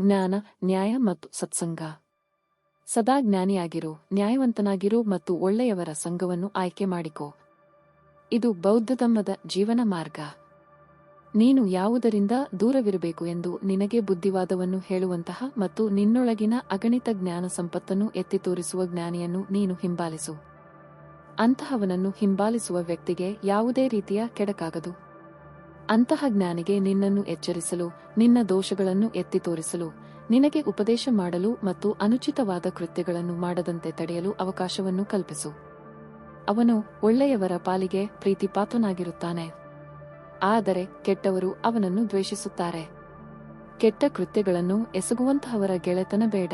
ಜ್ಞಾನ, ನ್ಯಾಯ ಮತ್ತು ಸತ್ಸಂಗ. ಸದಾ ಜ್ಞಾನಿಯಾಗಿರು, ನ್ಯಾಯವಂತನಾಗಿರು ಮತ್ತು ಒಳ್ಳೆಯವರ ಸಂಘವನ್ನು ಆಯ್ಕೆ ಮಾಡಿಕೋ. ಇದು ಬೌದ್ಧಧಮ್ಮದ ಜೀವನ ಮಾರ್ಗ. ನೀನು ಯಾವುದರಿಂದ ದೂರವಿರಬೇಕು ಎಂದು ನಿನಗೆ ಬುದ್ಧಿವಾದವನ್ನು ಹೇಳುವಂತಹ ಮತ್ತು ನಿನ್ನೊಳಗಿನ ಅಗಣಿತ ಜ್ಞಾನ ಸಂಪತ್ತನ್ನು ಎತ್ತಿ ತೋರಿಸುವ ಜ್ಞಾನಿಯನ್ನು ನೀನು ಹಿಂಬಾಲಿಸು. ಅಂತಹವನನ್ನು ಹಿಂಬಾಲಿಸುವ ವ್ಯಕ್ತಿಗೆ ಯಾವುದೇ ರೀತಿಯ ಕೆಡಕಾಗದು. ಅಂತಹ ಜ್ಞಾನಿಗೆ ನಿನ್ನನ್ನು ಎಚ್ಚರಿಸಲು, ನಿನ್ನ ದೋಷಗಳನ್ನು ಎತ್ತಿ ತೋರಿಸಲು, ನಿನಗೆ ಉಪದೇಶ ಮಾಡಲು ಮತ್ತು ಅನುಚಿತವಾದ ಕೃತ್ಯಗಳನ್ನು ಮಾಡದಂತೆ ತಡೆಯಲು ಅವಕಾಶವನ್ನು ಕಲ್ಪಿಸು. ಅವನು ಒಳ್ಳೆಯವರ ಪಾಲಿಗೆ ಪ್ರೀತಿಪಾತ್ರನಾಗಿರುತ್ತಾನೆ. ಆದರೆ ಕೆಟ್ಟವರು ಅವನನ್ನು ದ್ವೇಷಿಸುತ್ತಾರೆ. ಕೆಟ್ಟ ಕೃತ್ಯಗಳನ್ನು ಎಸಗುವಂತಹವರ ಗೆಳೆತನ ಬೇಡ.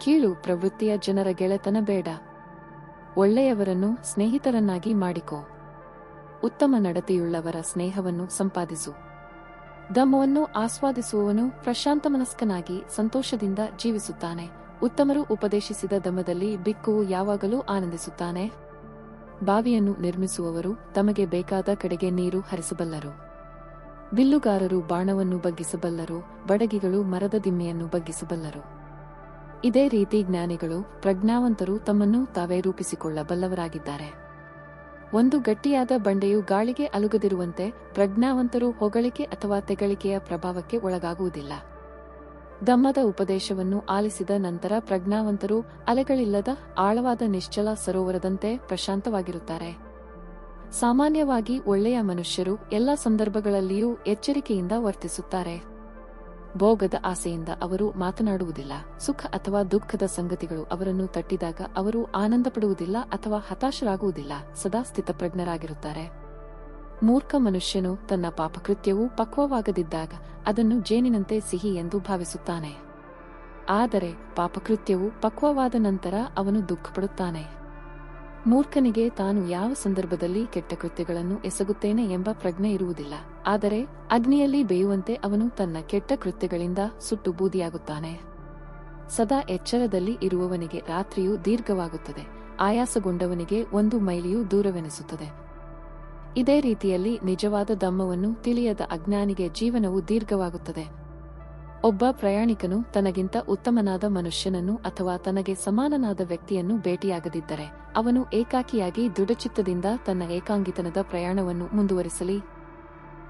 ಕೀಳು ಪ್ರವೃತ್ತಿಯ ಜನರ ಗೆಳೆತನ ಬೇಡ. ಒಳ್ಳೆಯವರನ್ನು ಸ್ನೇಹಿತರನ್ನಾಗಿ ಮಾಡಿಕೋ. ಉತ್ತಮ ನಡತೆಯುಳ್ಳವರ ಸ್ನೇಹವನ್ನು ಸಂಪಾದಿಸು. ದಮ್ಮವನ್ನು ಆಸ್ವಾದಿಸುವವನು ಪ್ರಶಾಂತ ಮನಸ್ಕನಾಗಿ ಸಂತೋಷದಿಂದ ಜೀವಿಸುತ್ತಾನೆ. ಉತ್ತಮರು ಉಪದೇಶಿಸಿದ ದಮದಲ್ಲಿ ಬಿಕ್ಕು ಯಾವಾಗಲೂ ಆನಂದಿಸುತ್ತಾನೆ. ಬಾವಿಯನ್ನು ನಿರ್ಮಿಸುವವರು ತಮಗೆ ಬೇಕಾದ ಕಡೆಗೆ ನೀರು ಹರಿಸಬಲ್ಲರು. ಬಿಲ್ಲುಗಾರರು ಬಾಣವನ್ನು ಬಗ್ಗಿಸಬಲ್ಲರು, ಬಡಗಿಗಳು ಮರದ ದಿಮ್ಮೆಯನ್ನು ಬಗ್ಗಿಸಬಲ್ಲರು. ಇದೇ ರೀತಿ ಜ್ಞಾನಿಗಳು ಪ್ರಜ್ಞಾವಂತರು ತಮ್ಮನ್ನು ತಾವೇ ರೂಪಿಸಿಕೊಳ್ಳಬಲ್ಲವರಾಗಿದ್ದಾರೆ. ಒಂದು ಗಟ್ಟಿಯಾದ ಬಂಡೆಯು ಗಾಳಿಗೆ ಅಲುಗದಿರುವಂತೆ ಪ್ರಜ್ಞಾವಂತರು ಹೊಗಳಿಕೆ ಅಥವಾ ತೆಗಳಿಕೆಯ ಪ್ರಭಾವಕ್ಕೆ ಒಳಗಾಗುವುದಿಲ್ಲ. ದಮ್ಮದ ಉಪದೇಶವನ್ನು ಆಲಿಸಿದ ನಂತರ ಪ್ರಜ್ಞಾವಂತರು ಅಲೆಗಳಿಲ್ಲದ ಆಳವಾದ ನಿಶ್ಚಲ ಸರೋವರದಂತೆ ಪ್ರಶಾಂತವಾಗಿರುತ್ತಾರೆ. ಸಾಮಾನ್ಯವಾಗಿ ಒಳ್ಳೆಯ ಮನುಷ್ಯರು ಎಲ್ಲ ಸಂದರ್ಭಗಳಲ್ಲಿಯೂ ಎಚ್ಚರಿಕೆಯಿಂದ ವರ್ತಿಸುತ್ತಾರೆ. ಭೋಗದ ಆಸೆಯಿಂದ ಅವರು ಮಾತನಾಡುವುದಿಲ್ಲ, ಸುಖ ಅಥವಾ ದುಃಖದ ಸಂಗತಿಗಳು ಅವರನ್ನು ತಟ್ಟಿದಾಗ ಅವರು ಆನಂದ ಪಡುವುದಿಲ್ಲ ಅಥವಾ ಹತಾಶರಾಗುವುದಿಲ್ಲ, ಸದಾ ಸ್ಥಿತಪ್ರಜ್ಞರಾಗಿರುತ್ತಾರೆ. ಮೂರ್ಖ ಮನುಷ್ಯನು ತನ್ನ ಪಾಪಕೃತ್ಯವು ಪಕ್ವವಾಗದಿದ್ದಾಗ ಅದನ್ನು ಜೇನಿನಂತೆ ಸಿಹಿ ಎಂದು ಭಾವಿಸುತ್ತಾನೆ. ಆದರೆ ಪಾಪಕೃತ್ಯವು ಪಕ್ವವಾದ ನಂತರ ಅವನು ದುಃಖಪಡುತ್ತಾನೆ. ಮೂರ್ಖನಿಗೆ ತಾನು ಯಾವ ಸಂದರ್ಭದಲ್ಲಿ ಕೆಟ್ಟ ಕೃತ್ಯಗಳನ್ನು ಎಸಗುತ್ತೇನೆ ಎಂಬ ಪ್ರಜ್ಞೆ ಇರುವುದಿಲ್ಲ. ಆದರೆ ಅಗ್ನಿಯಲ್ಲಿ ಬೇಯುವಂತೆ ಅವನು ತನ್ನ ಕೆಟ್ಟ ಕೃತ್ಯಗಳಿಂದ ಸುಟ್ಟು ಬೂದಿಯಾಗುತ್ತಾನೆ. ಸದಾ ಎಚ್ಚರದಲ್ಲಿ ಇರುವವನಿಗೆ ರಾತ್ರಿಯು ದೀರ್ಘವಾಗುತ್ತದೆ. ಆಯಾಸಗೊಂಡವನಿಗೆ ಒಂದು ಮೈಲಿಯೂ ದೂರವೆನಿಸುತ್ತದೆ. ಇದೇ ರೀತಿಯಲ್ಲಿ ನಿಜವಾದ ದಮ್ಮವನ್ನು ತಿಳಿಯದ ಅಜ್ಞಾನಿಗೆ ಜೀವನವು ದೀರ್ಘವಾಗುತ್ತದೆ. ಒಬ್ಬ ಪ್ರಯಾಣಿಕನು ತನಗಿಂತ ಉತ್ತಮನಾದ ಮನುಷ್ಯನನ್ನು ಅಥವಾ ತನಗೆ ಸಮಾನನಾದ ವ್ಯಕ್ತಿಯನ್ನು ಭೇಟಿಯಾಗದಿದ್ದರೆ, ಅವನು ಏಕಾಕಿಯಾಗಿ ದೃಢಚಿತ್ತದಿಂದ ತನ್ನ ಏಕಾಂಗಿತನದ ಪ್ರಯಾಣವನ್ನು ಮುಂದುವರಿಸಲಿ.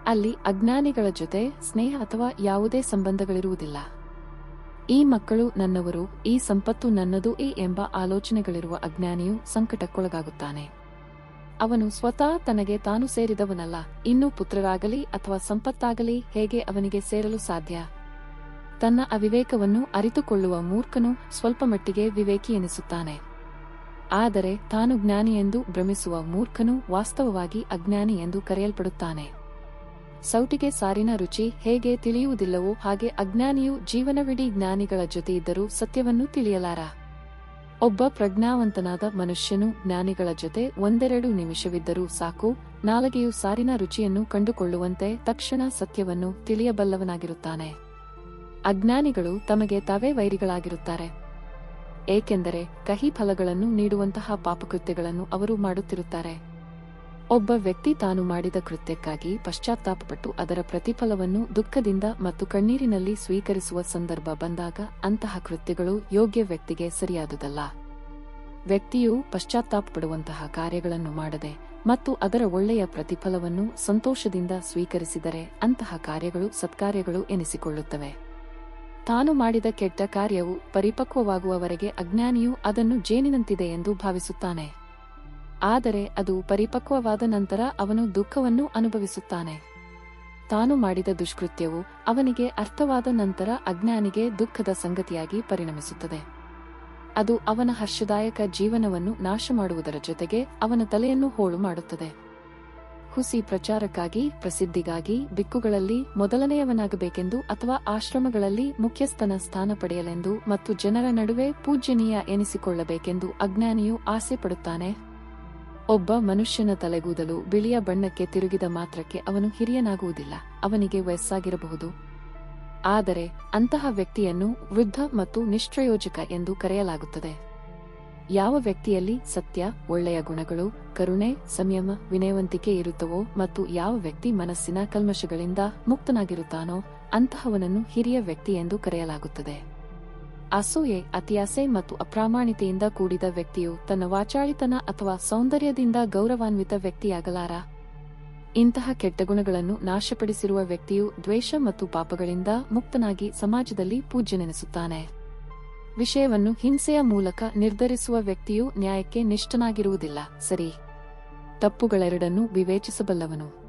ಅಲ್ಲಿ ಅಜ್ಞಾನಿಗಳ ಜೊತೆ ಸ್ನೇಹ ಅಥವಾ ಯಾವುದೇ ಸಂಬಂಧಗಳಿರುವುದಿಲ್ಲ. ಈ ಮಕ್ಕಳು ನನ್ನವರು, ಈ ಸಂಪತ್ತು ನನ್ನದು ಈ ಎಂಬ ಆಲೋಚನೆಗಳಿರುವ ಅಜ್ಞಾನಿಯು ಸಂಕಟಕ್ಕೊಳಗಾಗುತ್ತಾನೆ. ಅವನು ಸ್ವತಃ ತನಗೆ ತಾನು ಸೇರಿದವನಲ್ಲ, ಇನ್ನೂ ಪುತ್ರರಾಗಲಿ ಅಥವಾ ಸಂಪತ್ತಾಗಲಿ ಹೇಗೆ ಅವನಿಗೆ ಸೇರಲು ಸಾಧ್ಯ? ತನ್ನ ಅವಿವೇಕವನ್ನು ಅರಿತುಕೊಳ್ಳುವ ಮೂರ್ಖನು ಸ್ವಲ್ಪ ಮಟ್ಟಿಗೆ ವಿವೇಕಿ ಎನಿಸುತ್ತಾನೆ. ಆದರೆ ತಾನು ಜ್ಞಾನಿ ಎಂದು ಭ್ರಮಿಸುವ ಮೂರ್ಖನು ವಾಸ್ತವವಾಗಿ ಅಜ್ಞಾನಿ ಎಂದು ಕರೆಯಲ್ಪಡುತ್ತಾನೆ. ಸೌಟಿಗೆ ಸಾರಿನ ರುಚಿ ಹೇಗೆ ತಿಳಿಯುವುದಿಲ್ಲವೋ ಹಾಗೆ ಅಜ್ಞಾನಿಯು ಜೀವನವಿಡೀ ಜ್ಞಾನಿಗಳ ಜೊತೆಯಿದ್ದರೂ ಸತ್ಯವನ್ನು ತಿಳಿಯಲಾರ. ಒಬ್ಬ ಪ್ರಜ್ಞಾವಂತನಾದ ಮನುಷ್ಯನು ಜ್ಞಾನಿಗಳ ಜೊತೆ ಒಂದೆರಡು ನಿಮಿಷವಿದ್ದರೂ ಸಾಕು, ನಾಲಗೆಯು ಸಾರಿನ ರುಚಿಯನ್ನು ಕಂಡುಕೊಳ್ಳುವಂತೆ ತಕ್ಷಣ ಸತ್ಯವನ್ನು ತಿಳಿಯಬಲ್ಲವನಾಗಿರುತ್ತಾನೆ. ಅಜ್ಞಾನಿಗಳು ತಮಗೆ ತಾವೇ ವೈರಿಗಳಾಗಿರುತ್ತಾರೆ. ಏಕೆಂದರೆ ಕಹಿ ಫಲಗಳನ್ನು ನೀಡುವಂತಹ ಪಾಪಕೃತ್ಯಗಳನ್ನು ಅವರು ಮಾಡುತ್ತಿರುತ್ತಾರೆ. ಒಬ್ಬ ವ್ಯಕ್ತಿ ತಾನು ಮಾಡಿದ ಕೃತ್ಯಕ್ಕಾಗಿ ಪಶ್ಚಾತ್ತಾಪಪಟ್ಟು ಅದರ ಪ್ರತಿಫಲವನ್ನು ದುಃಖದಿಂದ ಮತ್ತು ಕಣ್ಣೀರಿನಲ್ಲಿ ಸ್ವೀಕರಿಸುವ ಸಂದರ್ಭ ಬಂದಾಗ ಅಂತಹ ಕೃತ್ಯಗಳು ಯೋಗ್ಯ ವ್ಯಕ್ತಿಗೆ ಸರಿಯಾದುದಲ್ಲ. ವ್ಯಕ್ತಿಯು ಪಶ್ಚಾತ್ತಾಪಪಡುವಂತಹ ಕಾರ್ಯಗಳನ್ನು ಮಾಡದೆ ಮತ್ತು ಅದರ ಒಳ್ಳೆಯ ಪ್ರತಿಫಲವನ್ನು ಸಂತೋಷದಿಂದ ಸ್ವೀಕರಿಸಿದರೆ ಅಂತಹ ಕಾರ್ಯಗಳು ಸತ್ಕಾರ್ಯಗಳು ಎನಿಸಿಕೊಳ್ಳುತ್ತವೆ. ತಾನು ಮಾಡಿದ ಕೆಟ್ಟ ಕಾರ್ಯವು ಪರಿಪಕ್ವವಾಗುವವರೆಗೆ ಅಜ್ಞಾನಿಯು ಅದನ್ನು ಜೇನಿನಂತಿದೆ ಎಂದು ಭಾವಿಸುತ್ತಾನೆ. ಆದರೆ ಅದು ಪರಿಪಕ್ವವಾದ ನಂತರ ಅವನು ದುಃಖವನ್ನು ಅನುಭವಿಸುತ್ತಾನೆ. ತಾನು ಮಾಡಿದ ದುಷ್ಕೃತ್ಯವು ಅವನಿಗೆ ಅರ್ಥವಾದ ನಂತರ ಅಜ್ಞಾನಿಗೆ ದುಃಖದ ಸಂಗತಿಯಾಗಿ ಪರಿಣಮಿಸುತ್ತದೆ. ಅದು ಅವನ ಹರ್ಷದಾಯಕ ಜೀವನವನ್ನು ನಾಶ ಮಾಡುವುದರ ಜೊತೆಗೆ ಅವನ ತಲೆಯನ್ನು ಹೋಳು ಮಾಡುತ್ತದೆ. ಹುಸಿ ಪ್ರಚಾರಕ್ಕಾಗಿ, ಪ್ರಸಿದ್ಧಿಗಾಗಿ ಬಿಕ್ಕುಗಳಲ್ಲಿ ಮೊದಲನೆಯವನಾಗಬೇಕೆಂದು ಅಥವಾ ಆಶ್ರಮಗಳಲ್ಲಿ ಮುಖ್ಯಸ್ಥನ ಸ್ಥಾನ ಪಡೆಯಲೆಂದು ಮತ್ತು ಜನರ ನಡುವೆ ಪೂಜ್ಯನೀಯ ಎನಿಸಿಕೊಳ್ಳಬೇಕೆಂದು ಅಜ್ಞಾನಿಯು ಆಸೆ ಪಡುತ್ತಾನೆ. ಒಬ್ಬ ಮನುಷ್ಯನ ತಲೆಗೂದಲು ಬಿಳಿಯ ಬಣ್ಣಕ್ಕೆ ತಿರುಗಿದ ಮಾತ್ರಕ್ಕೆ ಅವನು ಹಿರಿಯನಾಗುವುದಿಲ್ಲ, ಅವನಿಗೆ ವಯಸ್ಸಾಗಿರಬಹುದು. ಆದರೆ ಅಂತಹ ವ್ಯಕ್ತಿಯನ್ನು ವೃದ್ಧ ಮತ್ತು ನಿಷ್ಪ್ರಯೋಜಕ ಎಂದು ಕರೆಯಲಾಗುತ್ತದೆ. ಯಾವ ವ್ಯಕ್ತಿಯಲ್ಲಿ ಸತ್ಯ, ಒಳ್ಳೆಯ ಗುಣಗಳು, ಕರುಣೆ, ಸಂಯಮ, ವಿನಯವಂತಿಕೆ ಇರುತ್ತವೋ ಮತ್ತು ಯಾವ ವ್ಯಕ್ತಿ ಮನಸ್ಸಿನ ಕಲ್ಮಶಗಳಿಂದ ಮುಕ್ತನಾಗಿರುತ್ತಾನೋ ಅಂತಹವನನ್ನು ಹಿರಿಯ ವ್ಯಕ್ತಿ ಎಂದು ಕರೆಯಲಾಗುತ್ತದೆ. ಅಸೂಯೆ, ಅತಿಯಾಸೆ ಮತ್ತು ಅಪ್ರಾಮಾಣಿತೆಯಿಂದ ಕೂಡಿದ ವ್ಯಕ್ತಿಯು ತನ್ನ ವಾಚಾಳಿತನ ಅಥವಾ ಸೌಂದರ್ಯದಿಂದ ಗೌರವಾನ್ವಿತ ವ್ಯಕ್ತಿಯಾಗಲಾರ? ಇಂತಹ ಕೆಟ್ಟ ಗುಣಗಳನ್ನು ನಾಶಪಡಿಸಿರುವ ವ್ಯಕ್ತಿಯು ದ್ವೇಷ ಮತ್ತು ಪಾಪಗಳಿಂದ ಮುಕ್ತನಾಗಿ ಸಮಾಜದಲ್ಲಿ ಪೂಜ್ಯನೆನಿಸುತ್ತಾನೆ. ವಿಷಯವನ್ನು ಹಿಂಸೆಯ ಮೂಲಕ ನಿರ್ಧರಿಸುವ ವ್ಯಕ್ತಿಯು ನ್ಯಾಯಕ್ಕೆ ನಿಷ್ಠನಾಗಿರುವುದಿಲ್ಲ, ಸರಿ? ತಪ್ಪುಗಳೆರಡನ್ನೂ ವಿವೇಚಿಸಬಲ್ಲವನು.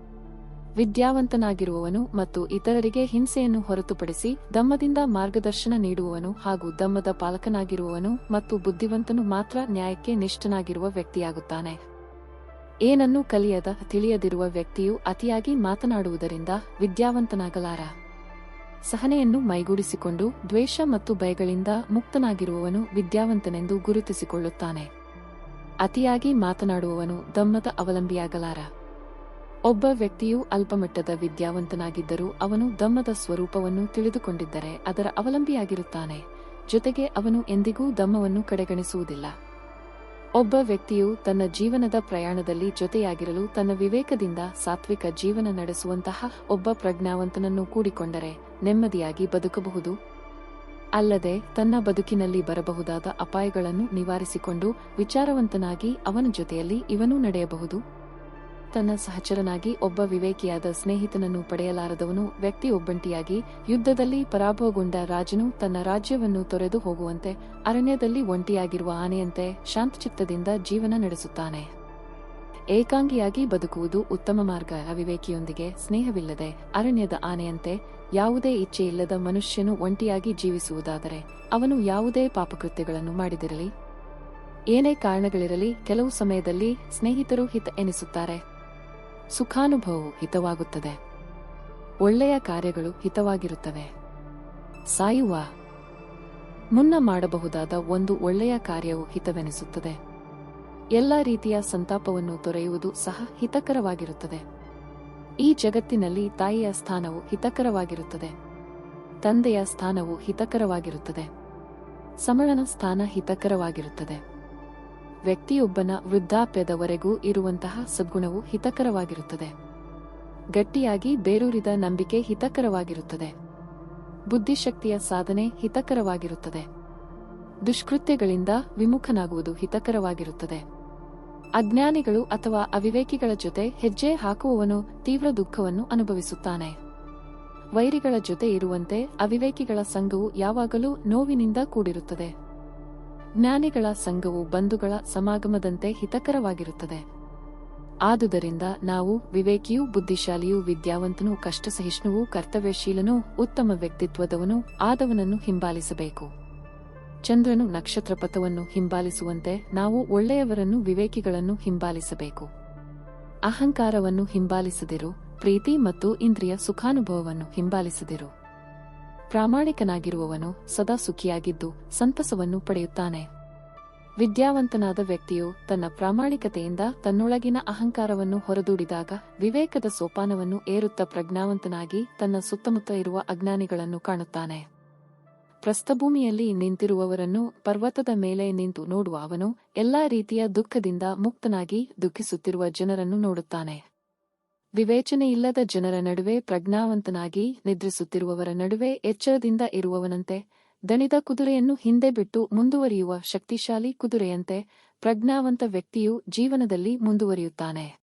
ವಿದ್ಯಾವಂತನಾಗಿರುವವನು ಮತ್ತು ಇತರರಿಗೆ ಹಿಂಸೆಯನ್ನು ಹೊರತುಪಡಿಸಿ ದಮ್ಮದಿಂದ ಮಾರ್ಗದರ್ಶನ ನೀಡುವವನು ಹಾಗೂ ದಮ್ಮದ ಪಾಲಕನಾಗಿರುವವನು ಮತ್ತು ಬುದ್ಧಿವಂತನು ಮಾತ್ರ ನ್ಯಾಯಕ್ಕೆ ನಿಷ್ಠನಾಗಿರುವ ವ್ಯಕ್ತಿಯಾಗುತ್ತಾನೆ. ಏನನ್ನೂ ಕಲಿಯದ ತಿಳಿಯದಿರುವ ವ್ಯಕ್ತಿಯು ಅತಿಯಾಗಿ ಮಾತನಾಡುವುದರಿಂದ ವಿದ್ಯಾವಂತನಾಗಲಾರ. ಸಹನೆಯನ್ನು ಮೈಗೂಡಿಸಿಕೊಂಡು ದ್ವೇಷ ಮತ್ತು ಭಯಗಳಿಂದ ಮುಕ್ತನಾಗಿರುವವನು ವಿದ್ಯಾವಂತನೆಂದು ಗುರುತಿಸಿಕೊಳ್ಳುತ್ತಾನೆ. ಅತಿಯಾಗಿ ಮಾತನಾಡುವವನು ದಮ್ಮದ ಅವಲಂಬಿಯಾಗಲಾರ. ಒಬ್ಬ ವ್ಯಕ್ತಿಯು ಅಲ್ಪಮಟ್ಟದ ವಿದ್ಯಾವಂತನಾಗಿದ್ದರೂ ಅವನು ದಮ್ಮದ ಸ್ವರೂಪವನ್ನು ತಿಳಿದುಕೊಂಡಿದ್ದರೆ ಅದರ ಅವಲಂಬಿಯಾಗಿರುತ್ತಾನೆ. ಜೊತೆಗೆ ಅವನು ಎಂದಿಗೂ ದಮ್ಮವನ್ನು ಕಡೆಗಣಿಸುವುದಿಲ್ಲ. ಒಬ್ಬ ವ್ಯಕ್ತಿಯು ತನ್ನ ಜೀವನದ ಪ್ರಯಾಣದಲ್ಲಿ ಜೊತೆಯಾಗಿರಲು ತನ್ನ ವಿವೇಕದಿಂದ ಸಾತ್ವಿಕ ಜೀವನ ನಡೆಸುವಂತಹ ಒಬ್ಬ ಪ್ರಜ್ಞಾವಂತನನ್ನು ಕೂಡಿಕೊಂಡರೆ ನೆಮ್ಮದಿಯಾಗಿ ಬದುಕಬಹುದು. ಅಲ್ಲದೆ ತನ್ನ ಬದುಕಿನಲ್ಲಿ ಬರಬಹುದಾದ ಅಪಾಯಗಳನ್ನು ನಿವಾರಿಸಿಕೊಂಡು ವಿಚಾರವಂತನಾಗಿ ಅವನ ಜೊತೆಯಲ್ಲಿ ಇವನೂ ನಡೆಯಬಹುದು. ತನ್ನ ಸಹಚರನಾಗಿ ಒಬ್ಬ ವಿವೇಕಿಯಾದ ಸ್ನೇಹಿತನನ್ನು ಪಡೆಯಲಾರದವನು ವ್ಯಕ್ತಿ ಒಬ್ಬಂಟಿಯಾಗಿ ಯುದ್ಧದಲ್ಲಿ ಪರಾಭವಗೊಂಡ ರಾಜನು ತನ್ನ ರಾಜ್ಯವನ್ನು ತೊರೆದು ಹೋಗುವಂತೆ ಅರಣ್ಯದಲ್ಲಿ ಒಂಟಿಯಾಗಿರುವ ಆನೆಯಂತೆ ಶಾಂತಚಿತ್ತದಿಂದ ಜೀವನ ನಡೆಸುತ್ತಾನೆ. ಏಕಾಂಗಿಯಾಗಿ ಬದುಕುವುದು ಉತ್ತಮ ಮಾರ್ಗ. ಅವಿವೇಕಿಯೊಂದಿಗೆ ಸ್ನೇಹವಿಲ್ಲದೆ ಅರಣ್ಯದ ಆನೆಯಂತೆ ಯಾವುದೇ ಇಚ್ಛೆಯಿಲ್ಲದ ಮನುಷ್ಯನು ಒಂಟಿಯಾಗಿ ಜೀವಿಸುವುದಾದರೆ ಅವನು ಯಾವುದೇ ಪಾಪಕೃತ್ಯಗಳನ್ನು ಮಾಡಿದಿರಲಿ. ಏನೇ ಕಾರಣಗಳಿರಲಿ, ಕೆಲವು ಸಮಯದಲ್ಲಿ ಸ್ನೇಹಿತರು ಹಿತ ಎನಿಸುತ್ತಾರೆ. ಸುಖಾನುಭವವು ಹಿತವಾಗುತ್ತದೆ. ಒಳ್ಳೆಯ ಕಾರ್ಯಗಳು ಹಿತವಾಗಿರುತ್ತವೆ. ಸಾಯುವ. ಮುನ್ನ ಮಾಡಬಹುದಾದ ಒಂದು ಒಳ್ಳೆಯ ಕಾರ್ಯವು ಹಿತವೆನಿಸುತ್ತದೆ. ಎಲ್ಲ ರೀತಿಯ ಸಂತಾಪವನ್ನು ತೊರೆಯುವುದು ಸಹ ಹಿತಕರವಾಗಿರುತ್ತದೆ. ಈ ಜಗತ್ತಿನಲ್ಲಿ ತಾಯಿಯ ಸ್ಥಾನವು ಹಿತಕರವಾಗಿರುತ್ತದೆ. ತಂದೆಯ ಸ್ಥಾನವು ಹಿತಕರವಾಗಿರುತ್ತದೆ. ಸಮಳನ ಸ್ಥಾನ ಹಿತಕರವಾಗಿರುತ್ತದೆ. ವ್ಯಕ್ತಿಯೊಬ್ಬನ ವೃದ್ಧಾಪ್ಯದವರೆಗೂ ಇರುವಂತಹ ಸದ್ಗುಣವು ಹಿತಕರವಾಗಿರುತ್ತದೆ. ಗಟ್ಟಿಯಾಗಿ ಬೇರೂರಿದ ನಂಬಿಕೆ ಹಿತಕರವಾಗಿರುತ್ತದೆ. ಬುದ್ಧಿಶಕ್ತಿಯ ಸಾಧನೆ ಹಿತಕರವಾಗಿರುತ್ತದೆ. ದುಷ್ಕೃತ್ಯಗಳಿಂದ ವಿಮುಖನಾಗುವುದು ಹಿತಕರವಾಗಿರುತ್ತದೆ. ಅಜ್ಞಾನಿಗಳು ಅಥವಾ ಅವಿವೇಕಿಗಳ ಜೊತೆ ಹೆಜ್ಜೆ ಹಾಕುವವನು ತೀವ್ರ ದುಃಖವನ್ನು ಅನುಭವಿಸುತ್ತಾನೆ. ವೈರಿಗಳ ಜೊತೆ ಇರುವಂತೆ ಅವಿವೇಕಿಗಳ ಸಂಘವು ಯಾವಾಗಲೂ ನೋವಿನಿಂದ ಕೂಡಿರುತ್ತದೆ. ಜ್ಞಾನಿಗಳ ಸಂಘವು ಬಂಧುಗಳ ಸಮಾಗಮದಂತೆ ಹಿತಕರವಾಗಿರುತ್ತದೆ. ಆದುದರಿಂದ ನಾವು ವಿವೇಕಿಯೂ ಬುದ್ಧಿಶಾಲಿಯೂ ವಿದ್ಯಾವಂತನೂ ಕಷ್ಟಸಹಿಷ್ಣುವೂ ಕರ್ತವ್ಯಶೀಲನೂ ಉತ್ತಮ ವ್ಯಕ್ತಿತ್ವದವನು ಆದವನನ್ನು ಹಿಂಬಾಲಿಸಬೇಕು. ಚಂದ್ರನು ನಕ್ಷತ್ರಪಥವನ್ನು ಹಿಂಬಾಲಿಸುವಂತೆ ನಾವು ಒಳ್ಳೆಯವರನ್ನು ವಿವೇಕಿಗಳನ್ನು ಹಿಂಬಾಲಿಸಬೇಕು. ಅಹಂಕಾರವನ್ನು ಹಿಂಬಾಲಿಸದಿರು, ಪ್ರೀತಿ ಮತ್ತು ಇಂದ್ರಿಯ ಸುಖಾನುಭವವನ್ನು ಹಿಂಬಾಲಿಸದಿರು. ಪ್ರಾಮಾಣಿಕನಾಗಿರುವವನು ಸದಾ ಸುಖಿಯಾಗಿದ್ದು ಸಂತಸವನ್ನು ಪಡೆಯುತ್ತಾನೆ. ವಿದ್ಯಾವಂತನಾದ ವ್ಯಕ್ತಿಯು ತನ್ನ ಪ್ರಾಮಾಣಿಕತೆಯಿಂದ ತನ್ನೊಳಗಿನ ಅಹಂಕಾರವನ್ನು ಹೊರದೂಡಿದಾಗ ವಿವೇಕದ ಸೋಪಾನವನ್ನು ಏರುತ್ತ ಪ್ರಜ್ಞಾವಂತನಾಗಿ ತನ್ನ ಸುತ್ತಮುತ್ತ ಇರುವ ಅಜ್ಞಾನಿಗಳನ್ನು ಕಾಣುತ್ತಾನೆ. ಪ್ರಸ್ಥಭೂಮಿಯಲ್ಲಿ ನಿಂತಿರುವವರನ್ನು ಪರ್ವತದ ಮೇಲೆ ನಿಂತು ನೋಡುವ ಅವನು ಎಲ್ಲಾ ರೀತಿಯ ದುಃಖದಿಂದ ಮುಕ್ತನಾಗಿ ದುಃಖಿಸುತ್ತಿರುವ ಜನರನ್ನು ನೋಡುತ್ತಾನೆ. ವಿವೇಚನೆಯಿಲ್ಲದ ಜನರ ನಡುವೆ ಪ್ರಜ್ಞಾವಂತನಾಗಿ ನಿದ್ರಿಸುತ್ತಿರುವವರ ನಡುವೆ ಎಚ್ಚರದಿಂದ ಇರುವವನಂತೆ, ದಣಿದ ಕುದುರೆಯನ್ನು ಹಿಂದೆ ಬಿಟ್ಟು ಮುಂದುವರಿಯುವ ಶಕ್ತಿಶಾಲಿ ಕುದುರೆಯಂತೆ ಪ್ರಜ್ಞಾವಂತ ವ್ಯಕ್ತಿಯು ಜೀವನದಲ್ಲಿ ಮುಂದುವರಿಯುತ್ತಾನೆ.